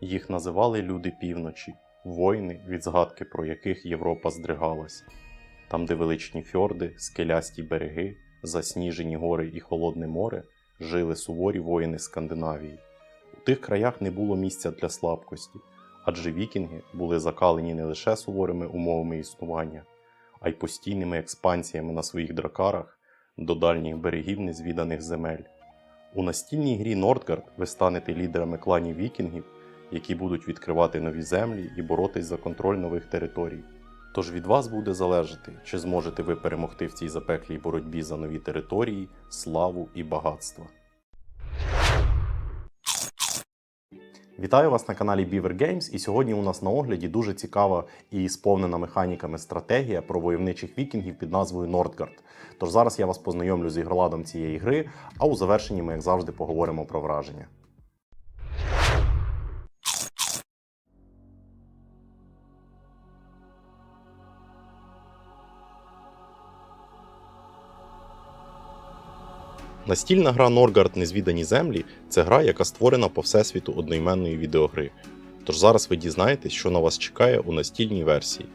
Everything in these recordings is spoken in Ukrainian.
Їх називали люди півночі, воїни, від згадки про яких Європа здригалась. Там, де величні фьорди, скелясті береги, засніжені гори і холодне море, жили суворі воїни Скандинавії. У тих краях не було місця для слабкості, адже вікінги були закалені не лише суворими умовами існування, а й постійними експансіями на своїх дракарах до дальніх берегів незвіданих земель. У настільній грі Нордгард ви станете лідерами кланів вікінгів, які будуть відкривати нові землі і боротись за контроль нових територій. Тож від вас буде залежати, чи зможете ви перемогти в цій запеклій боротьбі за нові території, славу і багатства. Вітаю вас на каналі Beaver Games, і сьогодні у нас на огляді дуже цікава і сповнена механіками стратегія про войовничих вікінгів під назвою Нордгард. Тож зараз я вас познайомлю з ігроладом цієї гри, а у завершенні ми, як завжди, поговоримо про враження. Настільна гра Норгард Незвідані землі це гра, яка створена по всесвіту одноіменної відеогри. Тож зараз ви дізнаєтесь, що на вас чекає у настільній версії.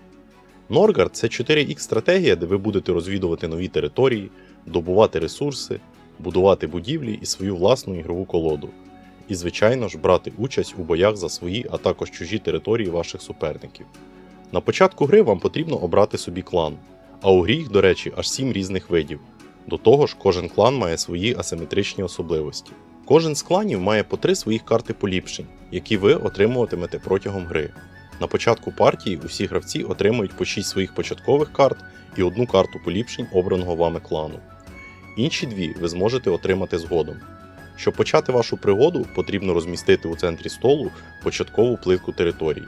Норгард це 4Х стратегія, де ви будете розвідувати нові території, добувати ресурси, будувати будівлі і свою власну ігрову колоду. І, звичайно ж, брати участь у боях за свої, а також чужі території ваших суперників. На початку гри вам потрібно обрати собі клан, а у грі їх, до речі, аж 7 різних видів. До того ж, кожен клан має свої асиметричні особливості. Кожен з кланів має по три своїх карти поліпшень, які ви отримуватимете протягом гри. На початку партії усі гравці отримують по 6 своїх початкових карт і одну карту поліпшень обраного вами клану. Інші дві ви зможете отримати згодом. Щоб почати вашу пригоду, потрібно розмістити у центрі столу початкову плитку території.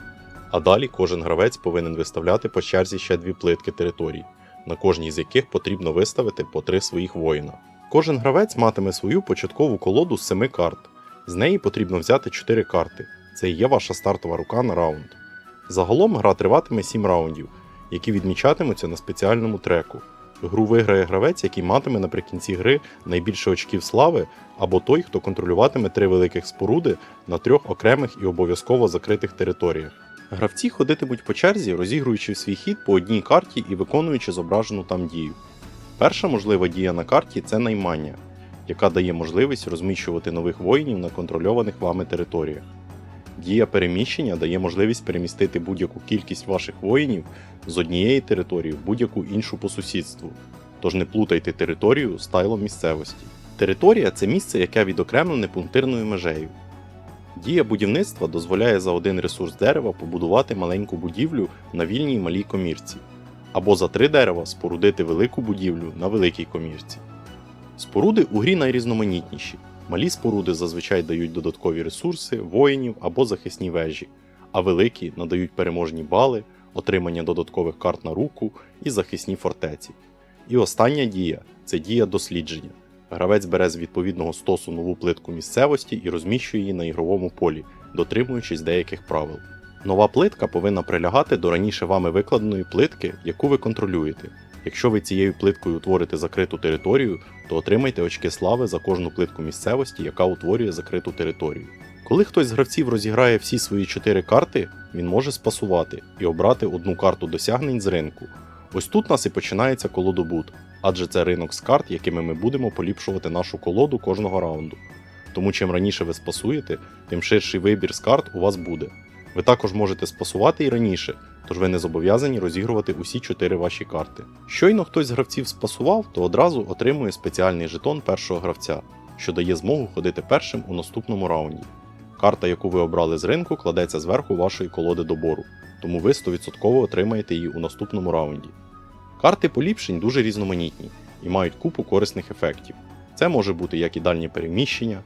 А далі кожен гравець повинен виставляти по черзі ще дві плитки територій, на кожній з яких потрібно виставити по три своїх воїна. Кожен гравець матиме свою початкову колоду з 7 карт. З неї потрібно взяти 4 карти. Це і є ваша стартова рука на раунд. Загалом гра триватиме 7 раундів, які відмічатимуться на спеціальному треку. Гру виграє гравець, який матиме наприкінці гри найбільше очків слави, або той, хто контролюватиме три великих споруди на трьох окремих і обов'язково закритих територіях. Гравці ходитимуть по черзі, розігруючи свій хід по одній карті і виконуючи зображену там дію. Перша можлива дія на карті це наймання, яка дає можливість розміщувати нових воїнів на контрольованих вами територіях. Дія переміщення дає можливість перемістити будь-яку кількість ваших воїнів з однієї території в будь-яку іншу по сусідству. Тож не плутайте територію з тайлом місцевості. Територія це місце, яке відокремлене пунктирною межею. Дія будівництва дозволяє за один ресурс дерева побудувати маленьку будівлю на вільній малій комірці, або за три дерева спорудити велику будівлю на великій комірці. Споруди у грі найрізноманітніші. Малі споруди зазвичай дають додаткові ресурси, воїнів або захисні вежі, а великі надають переможні бали, отримання додаткових карт на руку і захисні фортеці. І остання дія це дія дослідження. Гравець бере з відповідного стосу нову плитку місцевості і розміщує її на ігровому полі, дотримуючись деяких правил. Нова плитка повинна прилягати до раніше вами викладеної плитки, яку ви контролюєте. Якщо ви цією плиткою утворите закриту територію, то отримайте очки слави за кожну плитку місцевості, яка утворює закриту територію. Коли хтось з гравців розіграє всі свої 4 карти, він може спасувати і обрати одну карту досягнень з ринку. Ось тут нас і починається колодобут, адже це ринок з карт, якими ми будемо поліпшувати нашу колоду кожного раунду. Тому чим раніше ви спасуєте, тим ширший вибір з карт у вас буде. Ви також можете спасувати і раніше, тож ви не зобов'язані розігрувати усі 4 ваші карти. Щойно хтось з гравців спасував, то одразу отримує спеціальний жетон першого гравця, що дає змогу ходити першим у наступному раунді. Карта, яку ви обрали з ринку, кладеться зверху вашої колоди добору, тому ви 100% отримаєте її у наступному раунді. Карти поліпшень дуже різноманітні і мають купу корисних ефектів. Це може бути як і дальнє переміщення,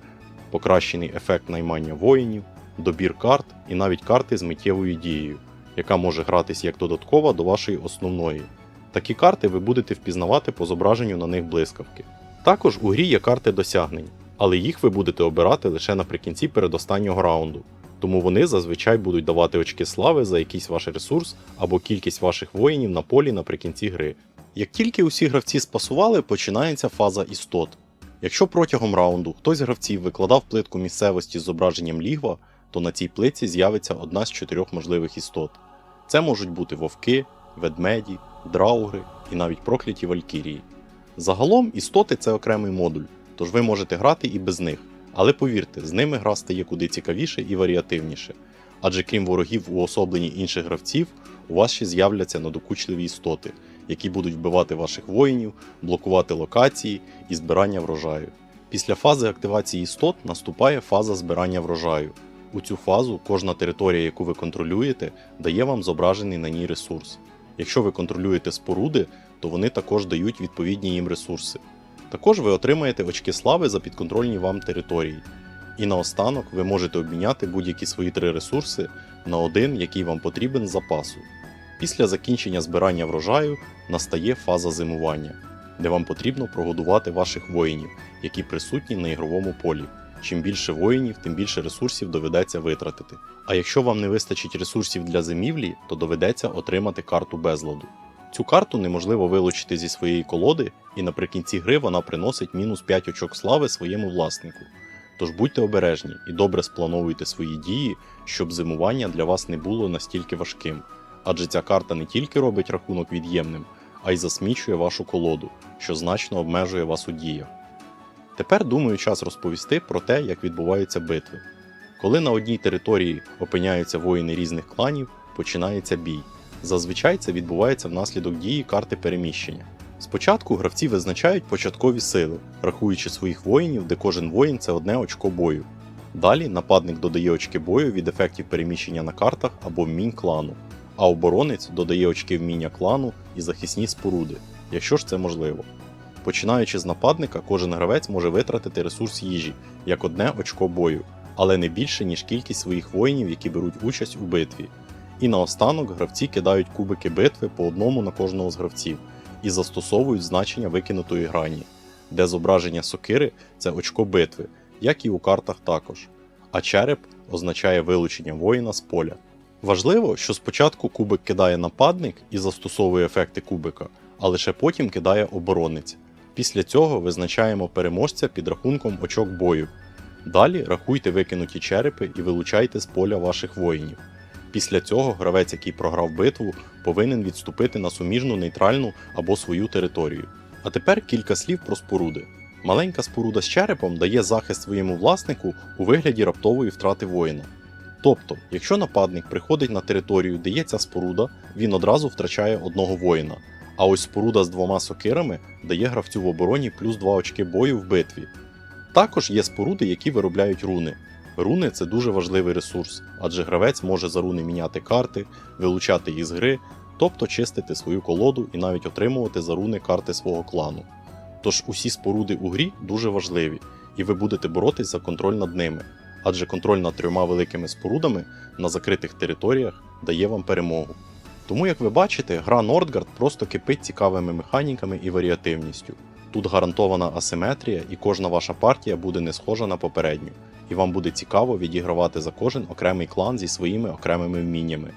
покращений ефект наймання воїнів, добір карт і навіть карти з миттєвою дією, яка може гратись як додаткова до вашої основної. Такі карти ви будете впізнавати по зображенню на них блискавки. Також у грі є карти досягнень, але їх ви будете обирати лише наприкінці передостаннього раунду, тому вони зазвичай будуть давати очки слави за якийсь ваш ресурс або кількість ваших воїнів на полі наприкінці гри. Як тільки усі гравці спасували, починається фаза істот. Якщо протягом раунду хтось з гравців викладав плитку місцевості з зображенням лігва, то на цій плитці з'явиться одна з чотирьох можливих істот. Це можуть бути вовки, ведмеді, драугри і навіть прокляті валькірії. Загалом істоти це окремий модуль, тож ви можете грати і без них. Але повірте, з ними гра стає куди цікавіше і варіативніше. Адже крім ворогів уособленні інших гравців, у вас ще з'являться надокучливі істоти, які будуть вбивати ваших воїнів, блокувати локації і збирання врожаю. Після фази активації істот наступає фаза збирання врожаю. У цю фазу кожна територія, яку ви контролюєте, дає вам зображений на ній ресурс. Якщо ви контролюєте споруди, то вони також дають відповідні їм ресурси. Також ви отримаєте очки слави за підконтрольні вам території. І наостанок ви можете обміняти будь-які свої три ресурси на один, який вам потрібен з запасу. Після закінчення збирання врожаю настає фаза зимування, де вам потрібно прогодувати ваших воїнів, які присутні на ігровому полі. Чим більше воїнів, тим більше ресурсів доведеться витратити. А якщо вам не вистачить ресурсів для зимівлі, то доведеться отримати карту безладу. Цю карту неможливо вилучити зі своєї колоди, і наприкінці гри вона приносить мінус 5 очок слави своєму власнику. Тож будьте обережні і добре сплановуйте свої дії, щоб зимування для вас не було настільки важким. Адже ця карта не тільки робить рахунок від'ємним, а й засмічує вашу колоду, що значно обмежує вас у діях. Тепер думаю час розповісти про те, як відбуваються битви. Коли на одній території опиняються воїни різних кланів, починається бій. Зазвичай це відбувається внаслідок дії карти переміщення. Спочатку гравці визначають початкові сили, рахуючи своїх воїнів, де кожен воїн це одне очко бою. Далі нападник додає очки бою від ефектів переміщення на картах або вмінь клану, а оборонець додає очки вміння клану і захисні споруди, якщо ж це можливо. Починаючи з нападника, кожен гравець може витратити ресурс їжі як одне очко бою, але не більше, ніж кількість своїх воїнів, які беруть участь у битві. І наостанок гравці кидають кубики битви по одному на кожного з гравців і застосовують значення викинутої грані, де зображення сокири це очко битви, як і у картах також, а череп означає вилучення воїна з поля. Важливо, що спочатку кубик кидає нападник і застосовує ефекти кубика, а лише потім кидає оборонець. Після цього визначаємо переможця під рахунком очок бою. Далі рахуйте викинуті черепи і вилучайте з поля ваших воїнів. Після цього гравець, який програв битву, повинен відступити на суміжну нейтральну або свою територію. А тепер кілька слів про споруди. Маленька споруда з черепом дає захист своєму власнику у вигляді раптової втрати воїна. Тобто, якщо нападник приходить на територію, де є ця споруда, він одразу втрачає одного воїна. А ось споруда з двома сокирами дає гравцю в обороні плюс 2 очки бою в битві. Також є споруди, які виробляють руни. Руни це дуже важливий ресурс, адже гравець може за руни міняти карти, вилучати їх з гри, тобто чистити свою колоду і навіть отримувати за руни карти свого клану. Тож усі споруди у грі дуже важливі, і ви будете боротись за контроль над ними, адже контроль над трьома великими спорудами на закритих територіях дає вам перемогу. Тому, як ви бачите, гра Нордгард просто кипить цікавими механіками і варіативністю. Тут гарантована асиметрія, і кожна ваша партія буде не схожа на попередню, і вам буде цікаво відігравати за кожен окремий клан зі своїми окремими вміннями.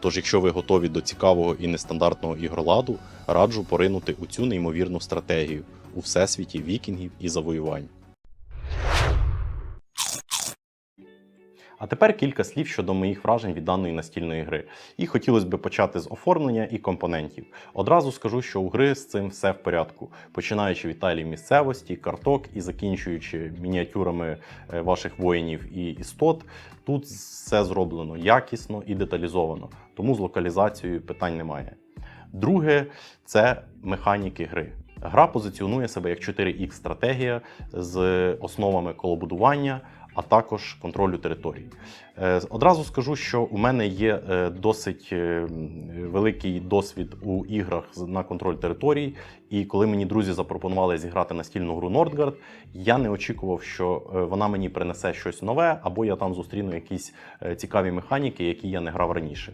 Тож, якщо ви готові до цікавого і нестандартного ігроладу, раджу поринути у цю неймовірну стратегію у всесвіті вікінгів і завоювань. А тепер кілька слів щодо моїх вражень від даної настільної гри. І хотілося б почати з оформлення і компонентів. Одразу скажу, що у гри з цим все в порядку, починаючи від талій місцевості, карток і закінчуючи мініатюрами е, ваших воїнів і істот. Тут все зроблено якісно і деталізовано, тому з локалізацією питань немає. Друге це механіки гри. Гра позиціонує себе як 4X стратегія з основами колобудування, а також контролю території. Е, Одразу скажу, що у мене є е, досить е, великий досвід у іграх на контроль територій. І коли мені друзі запропонували зіграти настільну гру Nordgard, я не очікував, що вона мені принесе щось нове, або я там зустріну якісь цікаві механіки, які я не грав раніше.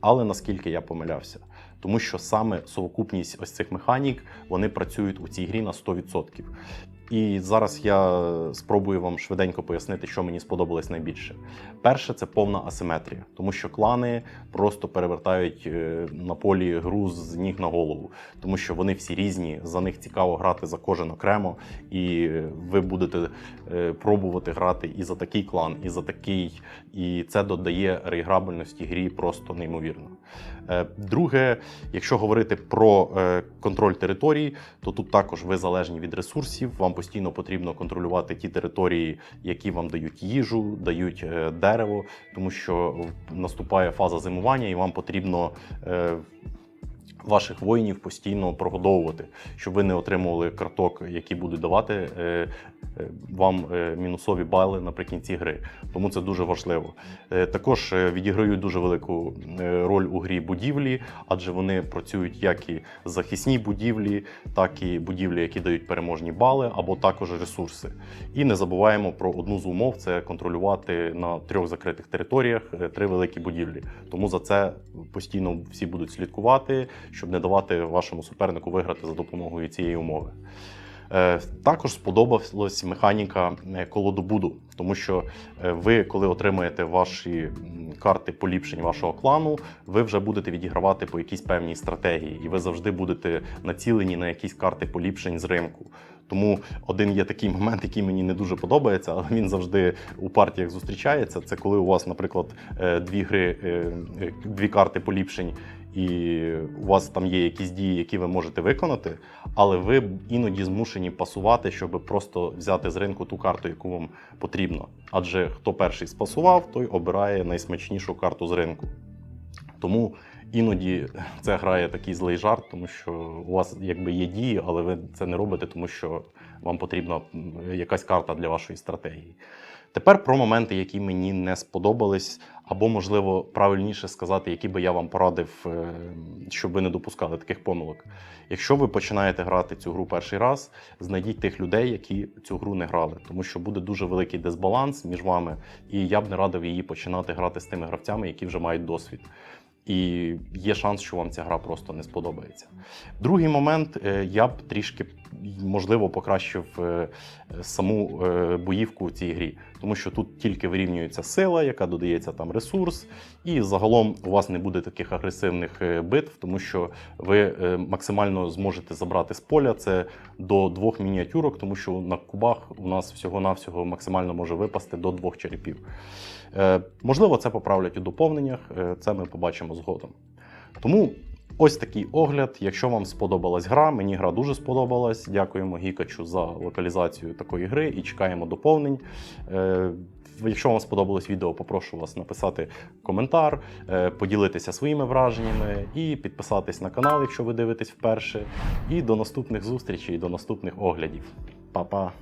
Але наскільки я помилявся, тому що саме совокупність ось цих механік вони працюють у цій грі на 100%. І зараз я спробую вам швиденько пояснити, що мені сподобалось найбільше. Перше, це повна асиметрія, тому що клани просто перевертають е, на полі гру з ніг на голову, тому що вони всі різні, за них цікаво грати за кожен окремо, і ви будете е, пробувати грати і за такий клан, і за такий, і це додає реіграбельності грі просто неймовірно. Е, Друге, якщо говорити про е, контроль територій, то тут також ви залежні від ресурсів. Вам постійно потрібно контролювати ті території, які вам дають їжу, дають е, дерево, тому що наступає фаза зимування, і вам потрібно. Ваших воїнів постійно прогодовувати, щоб ви не отримували карток, які будуть давати е, е, вам е, мінусові бали наприкінці гри. Тому це дуже важливо. Також відіграють дуже велику роль у грі будівлі, адже вони працюють як і захисні будівлі, так і будівлі, які дають переможні бали, або також ресурси. І не забуваємо про одну з умов: це контролювати на трьох закритих територіях три великі будівлі. Тому за це постійно всі будуть слідкувати, щоб не давати вашому супернику виграти за допомогою цієї умови. Е, Також сподобалась механіка е, колодобуду, тому що е, ви, коли отримаєте ваші карти поліпшень вашого клану, ви вже будете відігравати по якійсь певній стратегії, і ви завжди будете націлені на якісь карти поліпшень з ринку. Тому один є такий момент, який мені не дуже подобається, але він завжди у партіях зустрічається. Це коли у вас, наприклад, дві гри, дві карти поліпшень, і у вас там є якісь дії, які ви можете виконати, але ви іноді змушені пасувати, щоб просто взяти з ринку ту карту, яку вам потрібно. Адже хто перший спасував, той обирає найсмачнішу карту з ринку. Тому іноді це грає такий злий жарт, тому що у вас якби є дії, але ви це не робите, тому що вам потрібна якась карта для вашої стратегії. Тепер про моменти, які мені не сподобались, або, можливо, правильніше сказати, які би я вам порадив, е, щоб ви не допускали таких помилок. Якщо ви починаєте грати цю гру перший раз, знайдіть тих людей, які цю гру не грали, тому що буде дуже великий дисбаланс між вами, і я б не радив її починати грати з тими гравцями, які вже мають досвід. І є шанс, що вам ця гра просто не сподобається. Другий момент е, я б трішки можливо покращив е, саму е, боївку у цій грі, тому що тут тільки вирівнюється сила, яка додається там ресурс, і загалом у вас не буде таких агресивних е, битв, тому що ви е, максимально зможете забрати з поля це до двох мініатюрок, тому що на кубах у нас всього-навсього максимально може випасти до двох черепів. Е, Можливо, це поправлять у доповненнях, це ми побачимо згодом. Тому ось такий огляд. Якщо вам сподобалась гра, мені гра дуже сподобалась. Дякуємо Гікачу за локалізацію такої гри і чекаємо доповнень. Якщо вам сподобалось відео, попрошу вас написати коментар, е, поділитися своїми враженнями і підписатись на канал, якщо ви дивитесь вперше. І до наступних зустрічей, до наступних оглядів. Па-па!